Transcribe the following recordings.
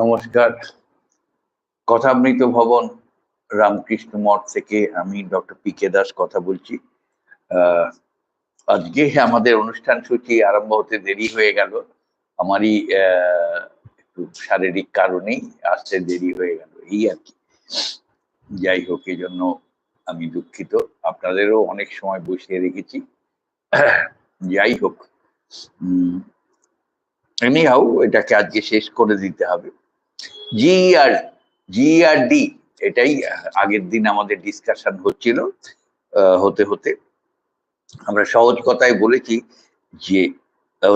নমস্কার। কথামৃত ভবন, রামকৃষ্ণ মঠ থেকে আমি ডক্টর পি কে দাস কথা বলছি। আজকে আমাদের অনুষ্ঠান সূচি আরম্ভ হতে দেরি হয়ে গেল। আমারই একটু শারীরিক কারণেই আসতে দেরি হয়ে গেল, এই আর কি। যাই হোক, এই জন্য আমি দুঃখিত। আপনাদেরও অনেক সময় বসিয়ে রেখেছি। যাই হোক এমনি হাউ এটাকে আজকে শেষ করে দিতে হবে। জিআর জিআরডি এটাই আহ, আগের দিন আমাদের ডিসকাশন হচ্ছিল হতে হতে। আমরা সহজ কথায় বলেছি যে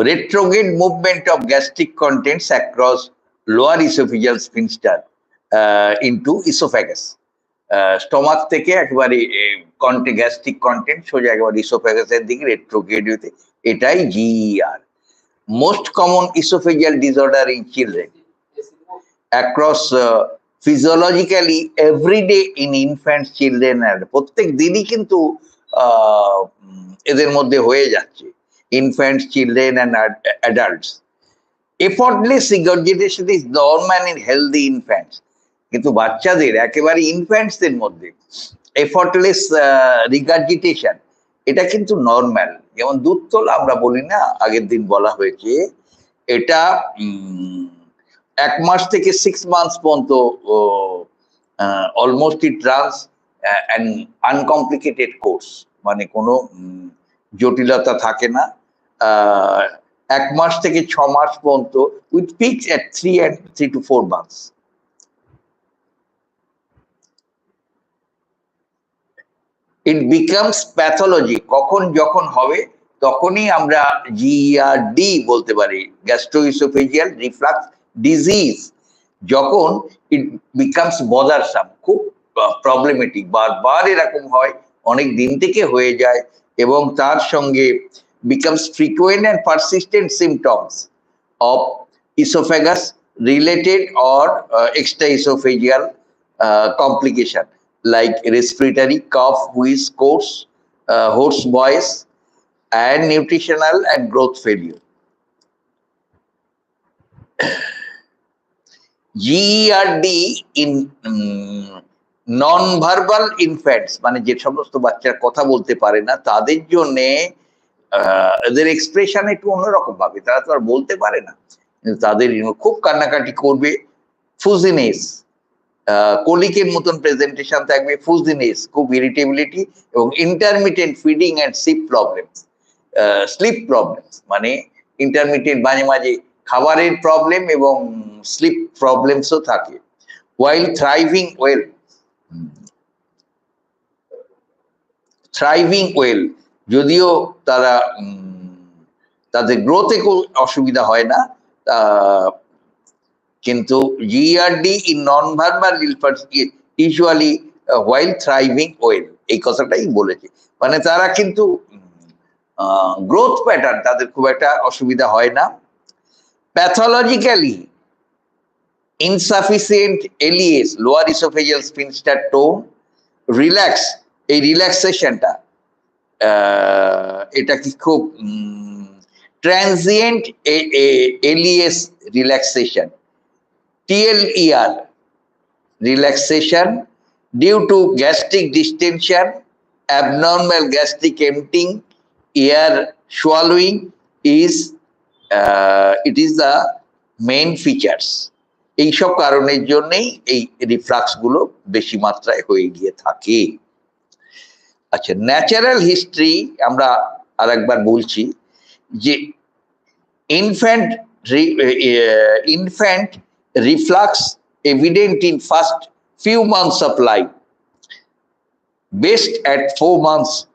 retrograde movement of gastric contents across lower oesophageal sphincter into oesophagus stomach থেকে একেবারে কন্টে গ্যাস্ট্রিক কন্টেন্ট সোজা একেবারে ইসোফ্যাগাসের দিকে রেট্রোগেট হতে এটাই GER most common oesophageal disorder in children across physiologically everyday in infants children and প্রত্যেক দিনই কিন্তু এদের মধ্যে হয়ে যাচ্ছে। Infants children and adults effortless regurgitation is normal in healthy infants কিন্তু বাচ্চাদের, একেবারে ইনফ্যান্টসদের মধ্যে এফর্টলেস রিগার্জিটেশন এটা কিন্তু নর্মাল যেমন দুধ তোলা আমরা বলি না, আগের দিন বলা হয়েছে, এটা এক মাস থেকে সিক্স মান্থস পর্যন্ত almost it runs an uncomplicated course মানে কোনো জটিলতা থাকে না। এক মাস থেকে ছ মাস পর্যন্ত with peaks at three and three to four months it becomes pathology কখন যখন হবে, তখনই আমরা জিআরডি বলতে পারি। গ্যাস্ট্রোইসোফেজিয়াল রিফ্লাক্স ডিজিজ যখন ইট বিকামস বদারসাম খুব প্রবলেমেটিক বারবার এরকম হয় অনেক দিন থেকে হয়ে যায় এবং তার সঙ্গে becomes frequent and persistent symptoms of oesophagus related or extra oesophageal complication like respiratory cough, wheeze, course, uh, hoarse voice, and nutritional and growth failure. GERD in non verbal infants মানে যে সমস্ত বাচ্চারা কথা বলতে পারে না, তাদের জন্য এদের এক্সপ্রেশন একটু অন্যরকম ভাবে। তারা তো আর বলতে পারে না। তাদের খুব কান্নাকাটি করবে। ফুজিনেস কোলিকের মতন প্রেজেন্টেশন থাকবে। ফুজিনেস খুব ইরিটেবিলিটি এবং intermittent feeding and sleep problems sleep problems মানে ইন্টারমিটেন্ট মাঝে মাঝে খাবারের প্রবলেম এবং স্লিপ প্রবলেমসও থাকে। While thriving well thriving well যদিও তারা তাদের গ্রোথে কোনো অসুবিধা হয় না কিন্তু GERD in non verbal usually while thriving well এই কথাটাই বলেছে। মানে তারা কিন্তু গ্রোথ প্যাটার্ন তাদের খুব একটা অসুবিধা হয় না। Pathologically insufficient LES lower oesophageal sphincter tone relax এই রিল্যাক্সেশনটা এটা কি খুব transient LES relaxation TLER, relaxation due to gastric distension, abnormal gastric emptying, air swallowing is uh, it is the main features. এইসব কারণের জন্যই এই রিফ্লাক্সগুলো বেশি মাত্রায় হয়ে গিয়ে থাকে আচ্ছা ন্যাচারাল হিস্ট্রি আমরা আরেকবার বলছি যে infant infant reflux evident in first few months of life. Best at four months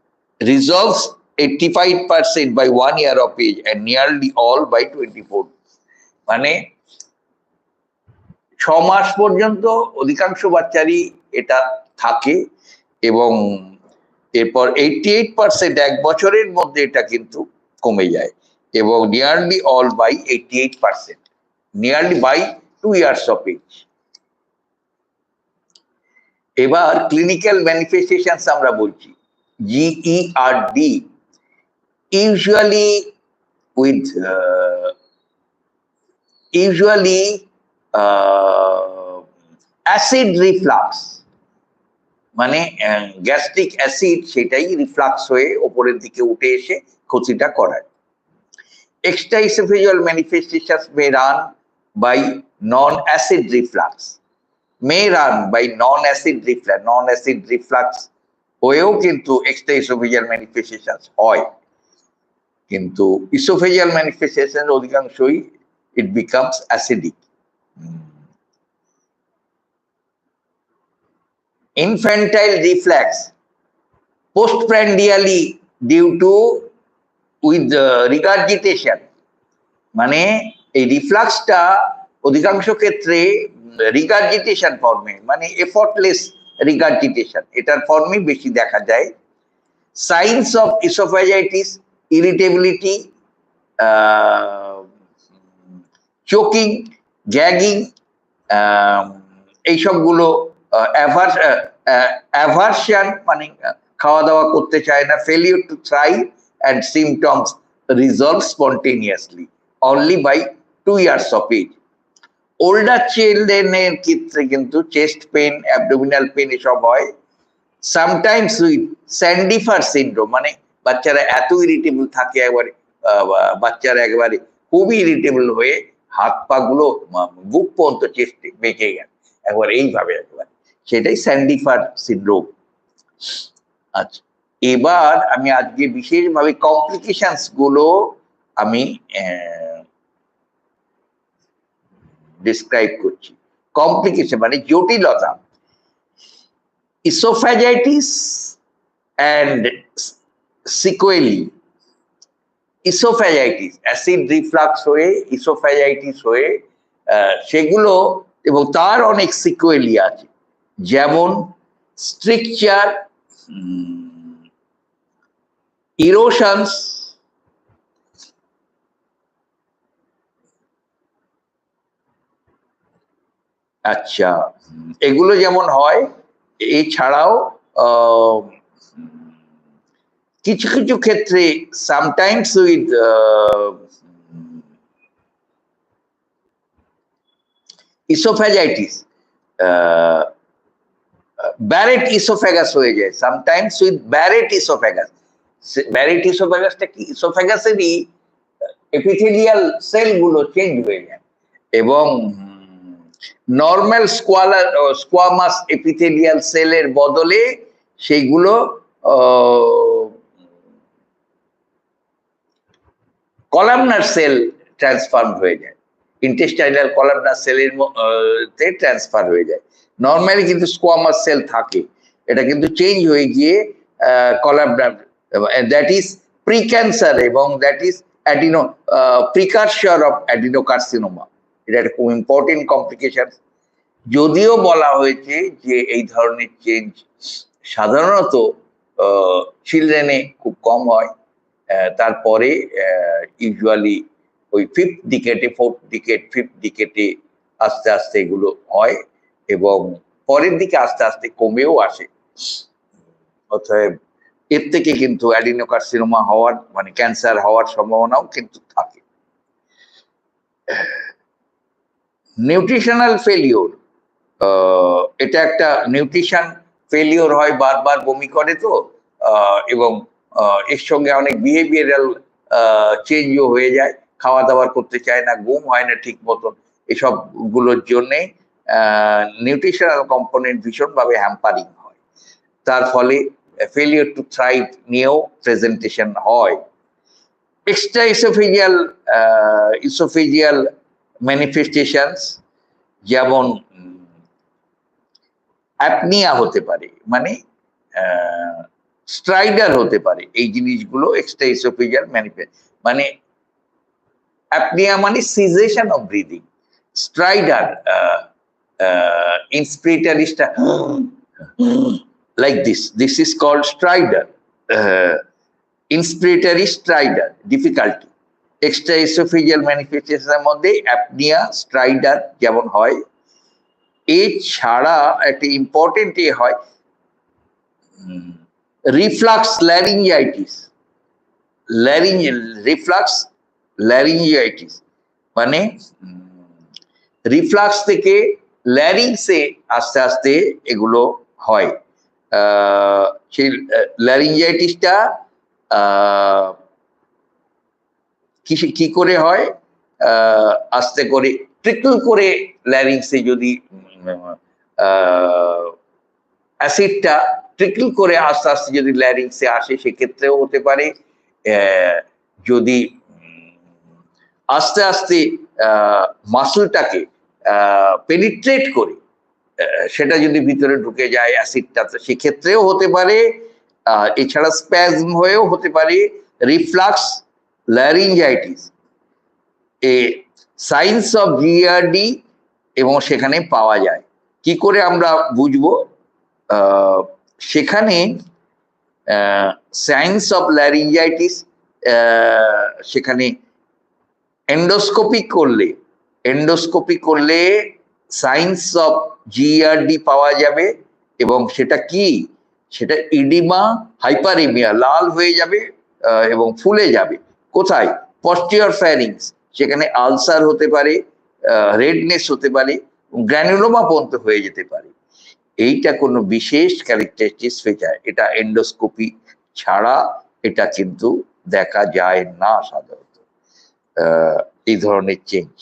resolves 85% by one year of age and nearly all by 24. মানে ছ মাস পর্যন্ত অধিকাংশ বাচ্চারই এটা থাকে এবং এরপর এইটি এইট পার্সেন্ট এক বছরের মধ্যে এটা কিন্তু কমে যায় এবং nearly all by eighty eight percent nearly by two years of age এবার ক্লিনিক্যাল ম্যানিফেস্টেশনস আমরা বলছি GERD usually with usually acid reflux মানে গ্যাস্ট্রিক অ্যাসিড সেটাই রিফ্লাক্স হয়ে ওপরের দিকে উঠে এসে ক্ষতিটা করায়। Extra oesophageal manifestations may run by non acid reflux may run by non acid reflux non acid reflux হয়েও কিন্তু এক্সট্রা ইসোফেজিয়াল ম্যানিফেস্টেশনস হয়। কিন্তু ইসোফেজিয়াল ম্যানিফেস্টেশন অধিকাংশই it becomes acidic reflex postprandially due to with uh, regurgitation. মানে এই রিফ্লাক্সটা অধিকাংশ ক্ষেত্রে regurgitation ফর্মে মানে এফর্টলেস রিগার্জিটেশন এটার ফর্মে বেশি দেখা যায়। Signs of oesophagitis irritability choking gagging এইসবগুলো অ্যাভার্সিয়ান মানে খাওয়া দাওয়া করতে চায় না failure to thrive and symptoms resolve spontaneously only by two years of age older চিলড্রেনের ক্ষেত্রে কিন্তু চেস্ট পেন অ্যাবডোমিনাল পেন এসব হয় সামটাইমস উইথ স্যান্ডিফার সিন্ড্রোম মানে বাচ্চারা এত ইরিটেবল থাকে একবারে বাচ্চারা একবারে খুবই ইরিটেবল হয়ে হাত পা গুলো বুক পর্যন্ত চেস্টে বেঁকে গেল। একবার এইভাবে একবার। সেটাই স্যান্ডিফার সিন্ড্রোম আচ্ছা এবার আমি আজকে বিশেষভাবে কমপ্লিকেশনসগুলো আমি ডিসক্রাইব করছি। কমপ্লিকেশন মানে জটিলতা। Oesophagitis and sequelae, oesophagitis, acid reflux হয়ে, ইসোফ্যাজাইটিস হয়ে সেগুলো এবং তার অনেক সিকোয়েলি আছে। যেমন স্ট্রিকচার ইরোশনস আচ্ছা এগুলো যেমন হয়, এছাড়াও কিছু কিছু ক্ষেত্রে sometimes with oesophagitis Barrett oesophagus হয়ে যায় sometimes with Barrett oesophagus Barrett ইসোফ্যাগাসটা কি? ইসোফ্যাগাসেরই এপিথেলিয়াল সেলগুলো চেঞ্জ হয়ে যায় এবং নর্মাল স্কোয়ালার স্কোয়ামাস এপিথেলিয়াল সেলের বদলে সেইগুলো কলামনার সেল ট্রান্সফার্ম হয়ে যায়। ইন্টেস্টাইনাল কলামনার সেলের তে ট্রান্সফার হয়ে যায়। নর্মালি কিন্তু স্কোয়ামাস সেল থাকে। এটা কিন্তু চেঞ্জ হয়ে গিয়ে columnar that is pre cancer এবং that is adeno precursor of adenocarcinoma এটা একটা খুব ইম্পর্টেন্ট কমপ্লিকেশন যদিও বলা হয়েছে যে এই ধরনের চেঞ্জ সাধারণত চিলড্রেনে খুব কম হয়। তারপরে ইউজুয়ালি ওই ফিফথ ডিকেটে ফোর্থ ডিকেট ফিফথ ডিকেটে আস্তে আস্তে এগুলো হয় এবং পরের দিকে আস্তে আস্তে কমেও আসে। অতএব এর থেকে কিন্তু অ্যাডিনোকার্সিনোমা হওয়ার মানে ক্যান্সার হওয়ার সম্ভাবনাও কিন্তু থাকে। নিউট্রিশনাল ফেলিওর এটা একটা নিউট্রিশন ফেলিওর হয় বারবার বমি করে তো এবং এর সঙ্গে অনেক বিহেভিয়ারাল চেঞ্জও হয়ে যায়। খাওয়া দাওয়া করতে চায় না, ঘুম হয় না ঠিক মতন। এসবগুলোর জন্যে নিউট্রিশনাল কম্পোনেন্ট ভীষণভাবে হ্যাম্পারিং হয়। তার ফলে ফেলিওর টু থ্রাইভ নিয়েও প্রেজেন্টেশন হয়। এক্সট্রা ইসোফেজিয়াল ইসোফেজিয়াল ম্যানিফেস্টেশনস যেমন অ্যাপনিয়া হতে পারে মানে স্ট্রাইডার হতে পারে এই জিনিসগুলো এক্সট্রা ইসোফেজিয়াল ম্যানিফেস্ট মানে অ্যাপনিয়া মানে cessation of breathing stridor like this. This is called stridor. Uh, inspiratory stridor, difficulty. Extra oesophageal ম্যানিফেস্টেশনের মধ্যে অ্যাপনিয়া স্ট্রাইডার যেমন হয় এছাড়া একটা ইম্পর্টেন্ট এ হয় reflux laryngitis larynx reflux laryngitis মানে রিফ্লাক্স থেকে ল্যারিংসে আস্তে আস্তে এগুলো হয়। সেই ল্যারিঞ্জাইটিসটা কি কি করে হয়? আস্তে করে ট্রিকল করে ল্যারিংসে যদি অ্যাসিডটা ট্রিকল করে আস্তে আস্তে যদি ল্যারিংসে আসে, সেক্ষেত্রেও হতে পারে। যদি আস্তে আস্তে মাসলটাকে পেনিট্রেট করে সেটা যদি ভিতরে ঢুকে যায় অ্যাসিডটা সেক্ষেত্রেও হতে পারে। এছাড়া স্প্যাজম হয়েও হতে পারে। Reflux, laryngitis, A, signs of GERD এবং সেখানে পাওয়া যায়। কি করে আমরা বুঝব? সেখানে সায়েন্স অফ ল্যারিঞ্জাইটিস সেখানে এন্ডোস্কোপি করলে এন্ডোস্কোপি করলে সায়েন্স অফ জিআরডি পাওয়া যাবে এবং সেটা কি? সেটা ইডিমা হাইপারিমিয়া লাল হয়ে যাবে এবং ফুলে যাবে। কোথায়? পস্টিয়র ফ্যারিংস সেখানে আলসার হতে পারে রেডনেস হতে পারে গ্র্যানুলোমা পর্যন্ত হয়ে যেতে পারে। এইটা কোনো বিশেষ ক্যারেক্টারিস্টিক্স ফিচার এটা এন্ডোস্কোপি ছাড়া এটা কিন্তু দেখা যায় না সাধারণত। এই ধরনের চেঞ্জ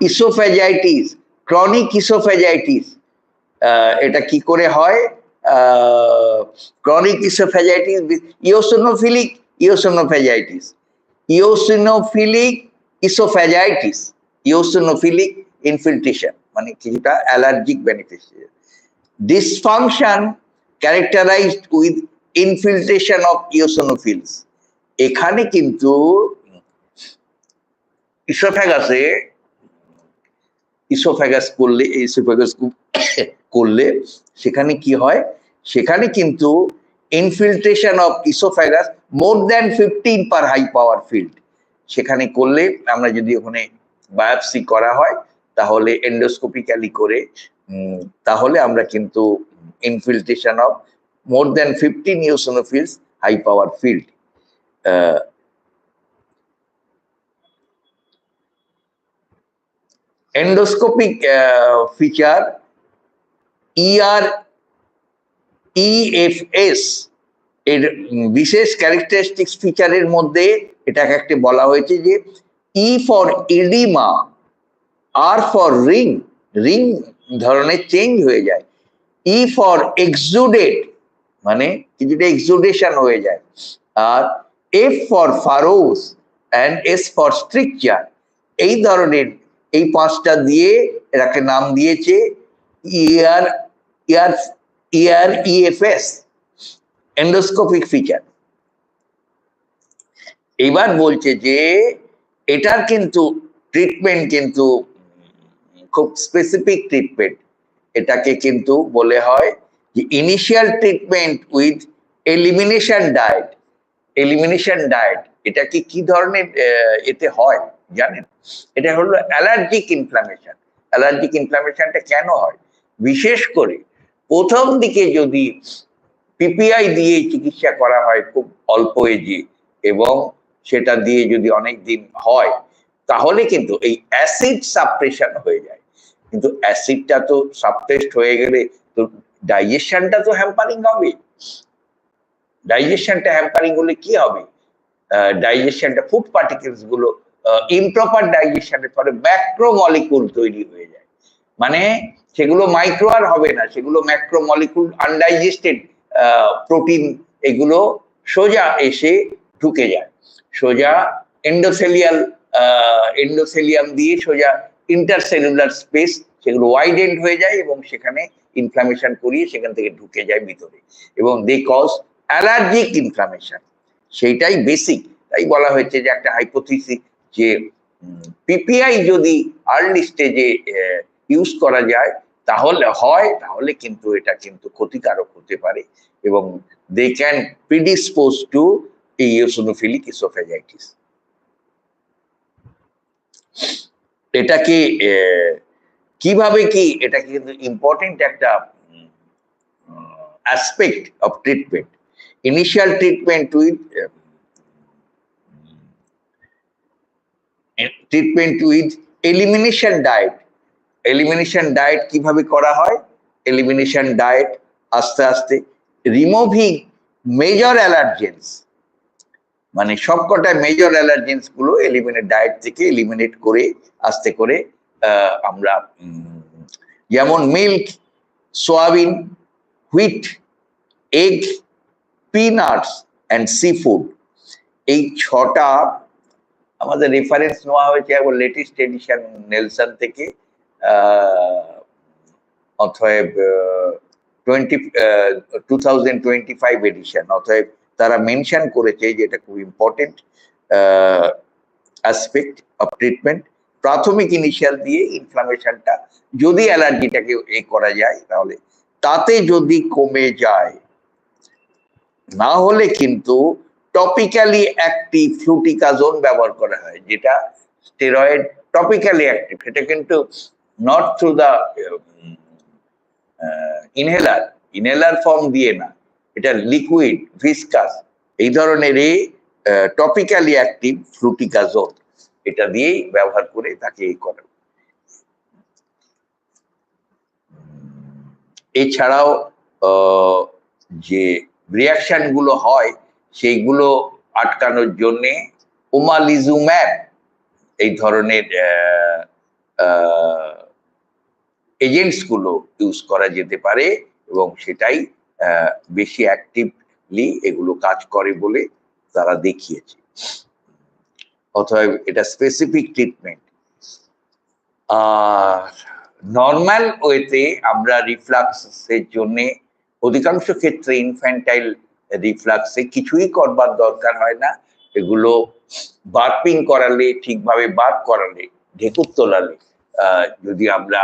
ইসোফ্যাজাইটিস ক্রনিক ইসোফ্যাজাইটিস এটা কি করে হয়? Chronic oesophagitis eosinophilic eosinophagitis eosinophilic oesophagitis eosinophilic infiltration মানে কিছুটা allergic beneficiary dysfunction characterised with infiltration of eosinophils এখানে কিন্তু ইসোফ্যাগাসে ইসোফ্যাগাস করলে ইসোফ্যাগাস করলে সেখানে কি হয়? সেখানে কিন্তু infiltration of oesophagus more than fifteen per high power field সেখানে করলে আমরা যদি ওখানে বায়োপসি করা হয়, তাহলে এন্ডোস্কোপিক্যালি করে তাহলে আমরা কিন্তু infiltration of more than fifteen eosinophils high power field endoscopic uh, feature ER EFS এর বিশেষ ক্যারেক্টারিস্টিক্স ফিচারের মধ্যে এটাকে একটা বলা হয়েছে যে E for oedema R for ring ring ধরনের চেঞ্জ হয়ে যায়। ই ফর এক্সুডেড মানে কিছুটা এক্সুডেশন হয়ে যায়। আর F for furrows and S for stricture এই ধরনের এই পাঁচটা দিয়ে এটাকে নাম দিয়েছে ইয়ার ইয়ার ইয়ার ইএফএস এন্ডোস্কোপিক ফিচার এবার বলছে যে এটার কিন্তু ট্রিটমেন্ট কিন্তু খুব স্পেসিফিক ট্রিটমেন্ট এটাকে কিন্তু বলে হয় যে initial treatment with elimination diet elimination diet এটা কি কি ধরনের এতে হয় জানেন? এটা হলো অ্যালার্জিক ইনফ্লামেশন অ্যালার্জিক ইনফ্লামেশনটা কেন হয়? বিশেষ করে প্রথম দিকে যদি পিপিআই দিয়ে চিকিৎসা করা হয় খুব অল্প এজে এবং সেটা দিয়ে যদি অনেক দিন হয়, তাহলে কিন্তু এই অ্যাসিড সাপ্রেশন হয়ে যায়। কিন্তু অ্যাসিডটা তো সাপ্রেসড হয়ে গেলে তো ডাইজেশনটা তো হ্যাম্পারিং হবে। ডাইজেশনটা হ্যাম্পারিং হলে কি হবে? ডাইজেশনটা ফুড পার্টিকেলসগুলো ইমপ্রপার ডাইজেশনের ফলে ম্যাক্রো মলিকুল তৈরি হয়ে যায়। মানে সেগুলো মাইক্রো আর হবে না, সেগুলো ম্যাক্রো মলিকুল আনডাইজেস্টেড প্রোটিন এগুলো সোজা এসে ঢুকে যায়। সোজা এন্ডোসেলিয়াল এন্ডোসেলিয়াম দিয়ে সোজা ইন্টারসেলুলার স্পেস সেগুলো ওয়াইডেন্ড হয়ে যায় এবং সেখানে ইনফ্লামেশন করিয়ে সেখান থেকে ঢুকে যায় ভিতরে। এবং দে কজ অ্যালার্জিক ইনফ্লামেশন সেইটাই বেসিক তাই বলা হয়েছে যে একটা হাইপোথিসিস যে পিপিআই যদি আর্লি স্টেজে ইউজ করা যায়, তাহলে হয়, তাহলে কিন্তু এটা কিন্তু ক্ষতিকারক হতে পারে এবং they can predispose to eosinophilic oesophagitis এটাকে কীভাবে কি, এটা কিন্তু ইম্পর্টেন্ট একটা aspect of treatment initial treatment with treatment with elimination diet elimination diet কীভাবে করা হয়? এলিমিনেশন ডায়েট আস্তে আস্তে রিমুভিং মেজর অ্যালার্জেন্স মানে সবকটা মেজর অ্যালার্জেন্সগুলো এলিমিনেট ডায়েট থেকে এলিমিনেট করে, আস্তে করে আমরা যেমন milk soybean wheat egg peanuts and sea food এই ছটা আমাদের রেফারেন্স নেওয়া হয়েছে একবার লেটেস্ট এডিশন নেলসন থেকে অথব twenty two thousand twenty five edition অতএব তারা মেনশন করেছে যে এটা খুব ইম্পর্টেন্ট অ্যাসপেক্ট অফ ট্রিটমেন্ট প্রাথমিক ইনিশিয়াল দিয়ে ইনফ্লামেশনটা যদি অ্যালার্জিটাকে এ করা যায় তাহলে, তাতে যদি কমে যায়, না হলে কিন্তু টপিক্যালি অ্যাক্টিভ ফ্লুটিকাজোন ব্যবহার করা হয়, যেটা স্টেরয়েড টপিক্যালি অ্যাক্টিভ সেটা কিন্তু not through the inhaler inhaler form দিয়ে না, এটা লিকুইড ভিসকাস এই ধরনের টপিক্যালি অ্যাক্টিভ ফ্লুটিকাজোন এটা দিয়েই ব্যবহার করে তাকে এই করে। এছাড়াও যে রিয়াকশনগুলো হয় সেইগুলো আটকানোর জন্য ওমালিজুম্যাব এই ধরনের এজেন্টসগুলো ইউজ করা যেতে পারে এবং সেটাই বেশি অ্যাক্টিভলি এগুলো কাজ করে বলে তারা দেখিয়েছে। অথবা এটা স্পেসিফিক ট্রিটমেন্ট আর নর্মাল ওয়েতে আমরা রিফ্লাক্সের জন্য অধিকাংশ ক্ষেত্রে ইনফ্যান্টাইল রিফ্লাক্সে কিছুই করবার দরকার হয় না। এগুলো বার্পিং করালে, ঠিকভাবে বার্প করালে, ঢেকুর তোলালে যদি আমরা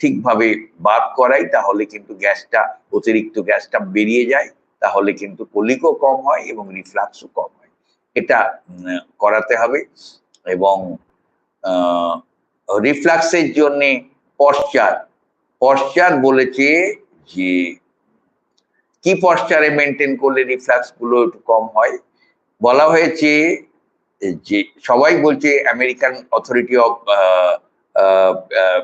ঠিকভাবে বার্প করাই, তাহলে কিন্তু গ্যাসটা, অতিরিক্ত গ্যাসটা বেরিয়ে যায়, তাহলে কিন্তু কলিকও কম হয় এবং রিফ্লাক্সও কম হয়। এটা করাতে হবে এবং রিফ্লাক্সের জন্যে পশ্চার পশ্চার বলেছে যে কি পশ্চারে মেনটেন করলে রিফ্লাক্সগুলো একটু কম হয়? বলা হয়েছে যে, সবাই বলছে American authority of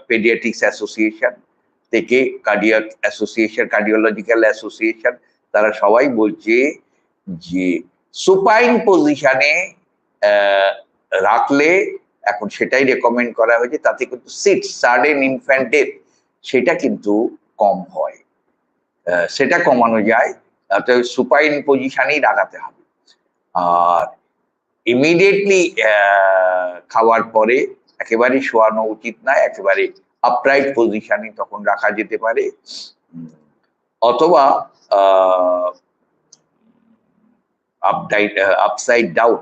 paediatrics association থেকে কার্ডিয়াক অ্যাসোসিয়েশন কার্ডিওলজিক্যাল অ্যাসোসিয়েশন তারা সবাই বলছে যে সুপাইন পজিশনে রাখলে এখন সেটাই রেকমেন্ড করা হয়েছে, তাতে কিন্তু সিট সার্ডেন ইনফ্যান্টের সেটা কিন্তু কম হয়। সেটা কমানো যায় অতএব সুপাইন পজিশনেই লাগাতে হবে। আর ইমিডিয়েটলি খাওয়ার পরে একেবারে শোয়ানো উচিত না, একেবারে আপরাইট পজিশনে তখন রাখা যেতে পারে। অথবা আপসাইড ডাউন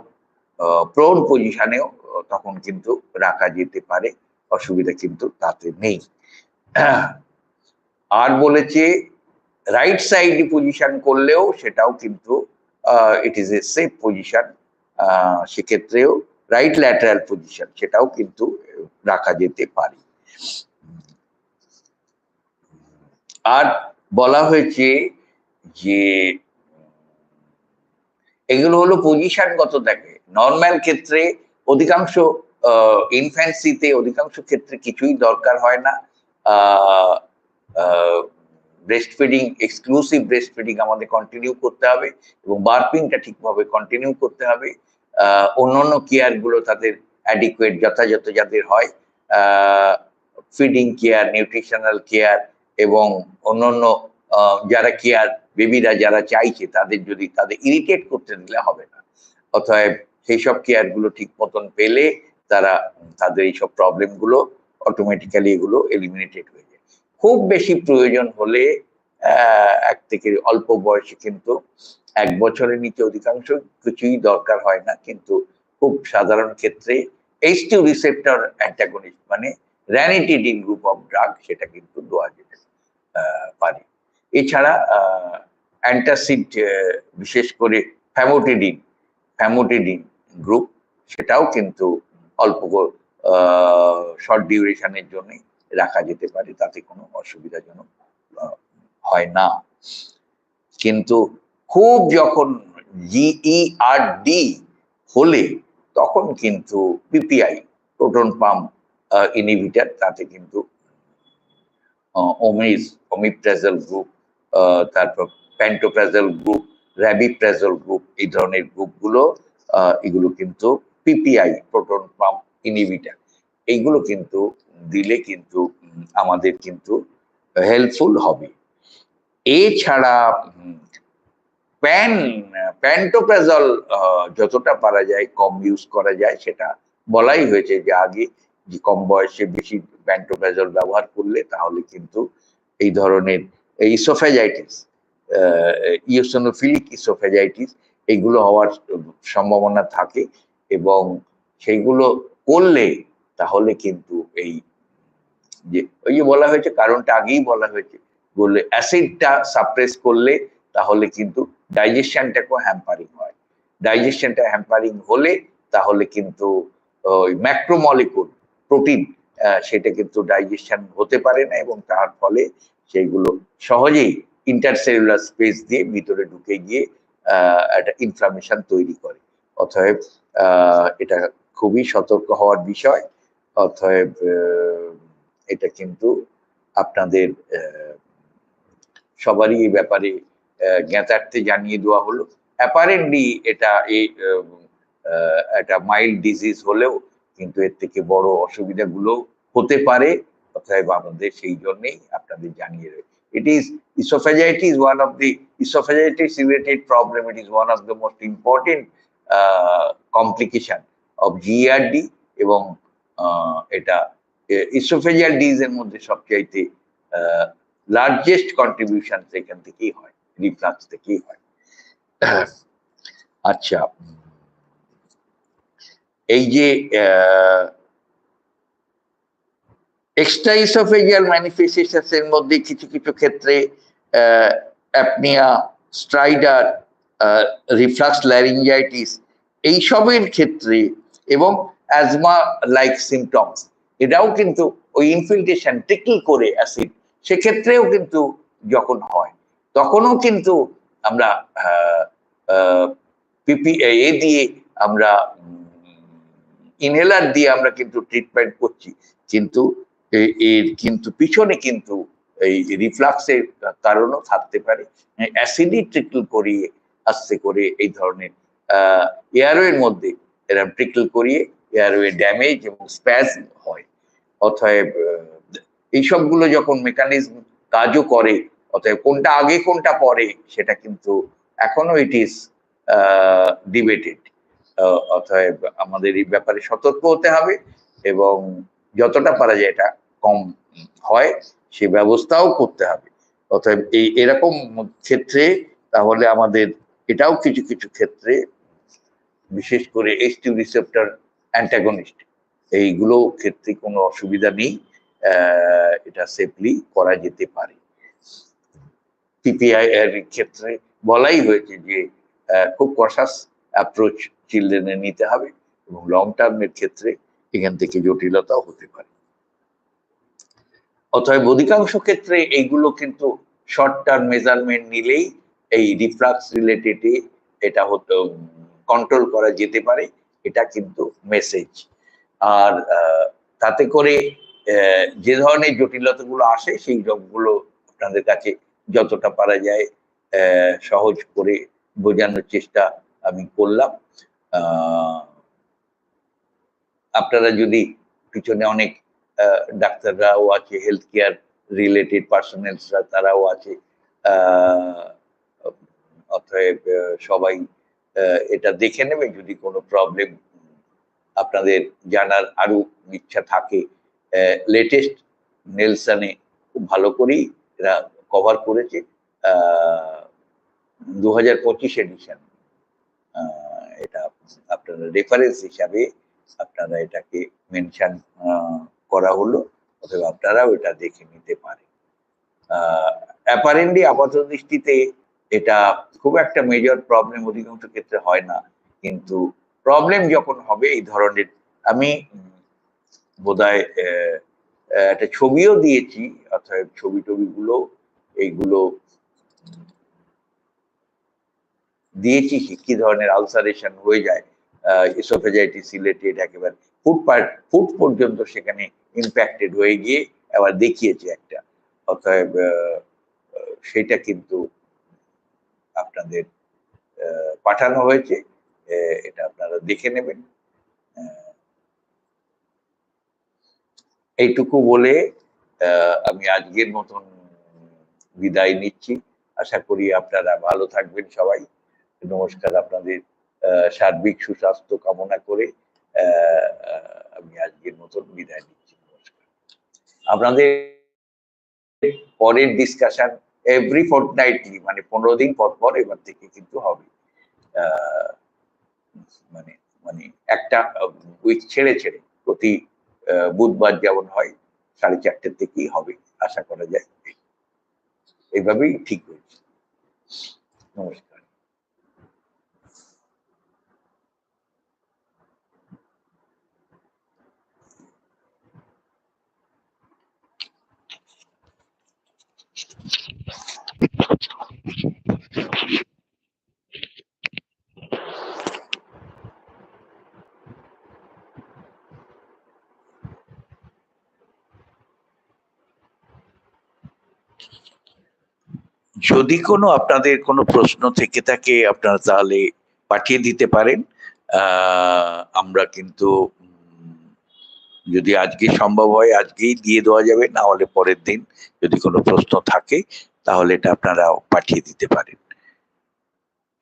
প্রোন পজিশনেও তখন কিন্তু রাখা যেতে পারে। অসুবিধা কিন্তু তাতে নেই। আর বলেছে রাইট সাইড পজিশন করলেও সেটাও কিন্তু it is a safe position সেক্ষেত্রেও রাইট ল্যাটারাল পজিশন সেটাও কিন্তু রাখা যেতে পারে। আর বলা হয়েছে যে, এগুলো হলো পজিশনগত দেখে। নর্মাল ক্ষেত্রে অধিকাংশ ইনফ্যান্সিতে অধিকাংশ ক্ষেত্রে কিছুই দরকার হয় না। Breast feeding exclusive breast feeding আমাদের কন্টিনিউ করতে হবে এবং বার্পিংটা ঠিকভাবে কন্টিনিউ করতে হবে। অন্যান্য কেয়ারগুলো তাদের অ্যাডিকুয়েট যথাযথ যাদের হয় ফিডিং কেয়ার নিউট্রিশনাল কেয়ার এবং অন্যান্য যারা কেয়ার বেবিরা যারা চাইছে তাদের যদি তাদের ইরিটেট করতে দিলে হবে না। অতএব সেই সব কেয়ারগুলো ঠিক মতন পেলে তারা তাদের এইসব প্রবলেমগুলো অটোমেটিক্যালি এগুলো এলিমিনেটেড হয়ে খুব বেশি প্রয়োজন হলে এক থেকে অল্প বয়সে কিন্তু এক বছরের নিচে অধিকাংশ কিছুই দরকার হয় না। কিন্তু খুব সাধারণ ক্ষেত্রে এইচ টু রিসেপ্টর অ্যান্টাগনিস্ট মানে র্যানিটিডিন গ্রুপ অফ ড্রাগ সেটা কিন্তু দেওয়া যেতে পারে। এছাড়া অ্যান্টাসিড বিশেষ করে ফ্যামোটিডিন ফ্যামোটিডিন গ্রুপ সেটাও কিন্তু অল্প শর্ট ডিউরেশনের জন্য রাখা যেতে পারে, তাতে কোনো অসুবিধাজনক হয় না। কিন্তু খুব যখন জিইআর ডি হলে, তখন কিন্তু পিপিআই, প্রোটন পাম্প ইনহিবিটার, তাতে কিন্তু ওমিস, ওমিপ্রাজল গ্রুপ তারপর প্যান্টোপ্রাজল গ্রুপ, র্যাবিপ্রাজল গ্রুপ, এই ধরনের গ্রুপগুলো এগুলো কিন্তু পিপিআই, প্রোটন পাম্প, ইনহিবিটার, এইগুলো কিন্তু দিলে কিন্তু আমাদের কিন্তু হেল্পফুল হবে। এছাড়া প্যান প্যান্টোপ্রাজল যতটা পারা যায়, কম ইউজ করা যায়, সেটা বলাই হয়েছে যে আগে যে কম বয়সে বেশি প্যান্টোপ্রাজল ব্যবহার করলে তাহলে কিন্তু এই ধরনের ইসোফেজাইটিস ইওসোনোফিলিক ইসোফেজাইটিস এইগুলো হওয়ার সম্ভাবনা থাকে এবং সেইগুলো করলে তাহলে কিন্তু এই যে, ওই যে বলা হয়েছে, কারণটা আগেই বলা হয়েছে, বললে অ্যাসিডটা সাপ্রেস করলে তাহলে কিন্তু ডাইজেশনটাকেও হ্যাম্পারিং হয়। ডাইজেশনটা হ্যাম্পারিং হলে তাহলে কিন্তু ওই ম্যাক্রোমলিকুল প্রোটিন সেটা কিন্তু ডাইজেশন হতে পারে না এবং তার ফলে সেইগুলো সহজেই ইন্টারসেলুলার স্পেস দিয়ে ভিতরে ঢুকে গিয়ে একটা ইনফ্লামেশন তৈরি করে। অতএব এটা খুবই সতর্ক হওয়ার বিষয়। অতএব এটা কিন্তু আপনাদের সবারই এই ব্যাপারে জ্ঞাতার্থে জানিয়ে দেওয়া হলো। অ্যাপারেন্টলি এটা এই একটা মাইল্ড ডিজিজ হলেও কিন্তু এর থেকে বড় অসুবিধাগুলো হতে পারে। অতএব আমাদের সেই জন্যেই আপনাদের জানিয়ে রয়েছে it is esophagitis one of the esophagitis related problem it is one of the most important uh, complication of GERD এবং এটা ইসোফেজিয়াল ডিজ এর মধ্যে সবচাইতে লার্জেস্ট কন্ট্রিবিউশন সেখান থেকেই হয় রিফ্লাক্স থেকেই হয়। আচ্ছা এই যে এক্সট্রা ইসোফেজিয়াল ম্যানিফেস্টেশনস এর মধ্যে কিছু কিছু ক্ষেত্রে অ্যাপনিয়া স্ট্রাইডার রিফ্লাক্স ল্যারিঞ্জাইটিস এইসবের ক্ষেত্রে এবং অ্যাজমা লাইক সিমটমস এটাও কিন্তু ওই ইনফিল্ট্রেশন টিকল করে অ্যাসিড সেক্ষেত্রেও কিন্তু যখন হয়, তখনও কিন্তু আমরা পিপি এ দিয়ে আমরা ইনহেলার দিয়ে আমরা কিন্তু ট্রিটমেন্ট করছি। কিন্তু এর কিন্তু পিছনে কিন্তু এই রিফ্লাক্সের কারণও থাকতে পারে। অ্যাসিডি ট্রিকল করিয়ে আস্তে করে এই ধরনের এয়ারওয়ের মধ্যে এরকম ট্রিকল করিয়ে এয়ারওয়ে ড্যামেজ এবং স্প্যাজ হয়। অতএব এইসবগুলো যখন মেকানিজম কাজও করে, অতএব কোনটা আগে, কোনটা পরে, সেটা কিন্তু এখনও ইট ইজ ডিবেটেড অতএব আমাদের এই ব্যাপারে সতর্ক হতে হবে এবং যতটা পারা যায় এটা কম হয়, সে ব্যবস্থাও করতে হবে। অতএব এই, এরকম ক্ষেত্রে তাহলে আমাদের এটাও কিছু কিছু ক্ষেত্রে বিশেষ করে এস রিসেপ্টর অ্যান্টাগনিস্ট এইগুলো ক্ষেত্রে কোনো অসুবিধা নেই এটা সেফলি করা যেতে পারে। পিপিআই এর ক্ষেত্রে বলাই হয়েছে যে খুব কষাস অ্যাপ্রোচ চিলড্রেনে নিতে হবে এবং লং টার্মের ক্ষেত্রে এখান থেকে জটিলতাও হতে পারে। অতএব অধিকাংশ ক্ষেত্রে এইগুলো কিন্তু শর্ট টার্ম মেজারমেন্ট নিলেই এই রিফ্লাক্স রিলেটেড এটা হতো কন্ট্রোল করা যেতে পারে। এটা কিন্তু মেসেজ আর তাতে করে যে ধরনের জটিলতাগুলো আসে, সেই সবগুলো আপনাদের কাছে যতটা পারা যায় সহজ করে বোঝানোর চেষ্টা আমি করলাম। আপনারা যদি পিছনে অনেক ডাক্তাররাও আছে হেলথ কেয়ার রিলেটেড পার্সোনালসরা তারাও আছে অতএব সবাই এটা দেখে নেবে যদি কোনো প্রবলেম আপনাদের জানার আরও ইচ্ছা থাকে। লেটেস্ট নেলসনে খুব ভালো করেই এরা কভার করেছে। দু হাজার পঁচিশ এডিশন এটা আপনারা রেফারেন্স হিসাবে আপনারা এটাকে মেনশন করা হলো, অথবা আপনারাও এটা দেখে নিতে পারেন। অ্যাপারেন্টলি আপাত দৃষ্টিতে এটা খুব একটা মেজর প্রবলেম অধিকাংশ ক্ষেত্রে হয় না। কিন্তু প্রবলেম যখন হবে এই ধরনের, আমি বোধহয় একটা ছবিও দিয়েছি অর্থাৎ ছবি টবিগুলো এইগুলো দিয়েছি, কি ধরনের আলসারেশন হয়ে যায় এসোফেজাইটিস রিলেটেড একেবারে ফুড ফুট পর্যন্ত সেখানে ইম্প্যাক্টেড হয়ে গিয়ে আবার দেখিয়েছে একটা। অতএব সেটা কিন্তু আপনাদের পাঠানো হয়েছে এটা আপনারা দেখে নেবেন। এইটুকু বলে আমি আজকের মতন বিদায় নিচ্ছি। আশা করি আপনারা ভালো থাকবেন সবাই। নমস্কার আপনাদের সার্বিক সুস্বাস্থ্য কামনা করে আমি আজকের মতন বিদায় নিচ্ছি। নমস্কার। আপনাদের পরের ডিসকাশন এভরি ফোর্টনাইটলি মানে পনেরো দিন পর পর এবার থেকে কিন্তু হবে। মানে মানে একটা উইক ছেড়ে ছেড়ে প্রতি বুধবার যেমন হয়, সাড়ে চারটের থেকেই হবে, আশা করা যায়। এইভাবেই ঠিক হয়েছে। নমস্কার। যদি কোনো আপনাদের কোনো প্রশ্ন থেকে থাকে আপনারা তাহলে পাঠিয়ে দিতে পারেন। আমরা কিন্তু যদি আজকে সম্ভব হয়, আজকেই দিয়ে দেওয়া যাবে, না হলে পরের দিন যদি কোনো প্রশ্ন থাকে, তাহলে এটা আপনারা পাঠিয়ে দিতে পারেন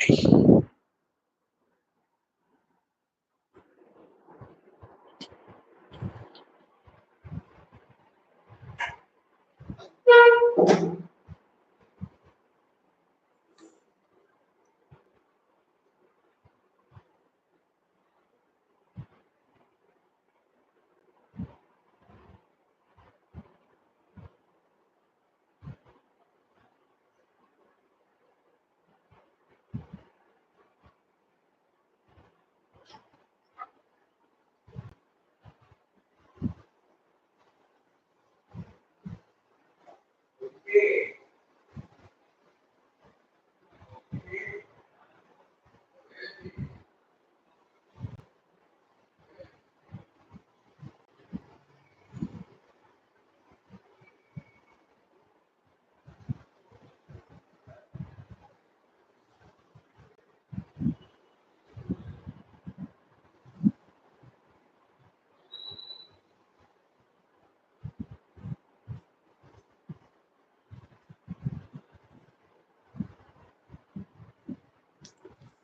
এই। you.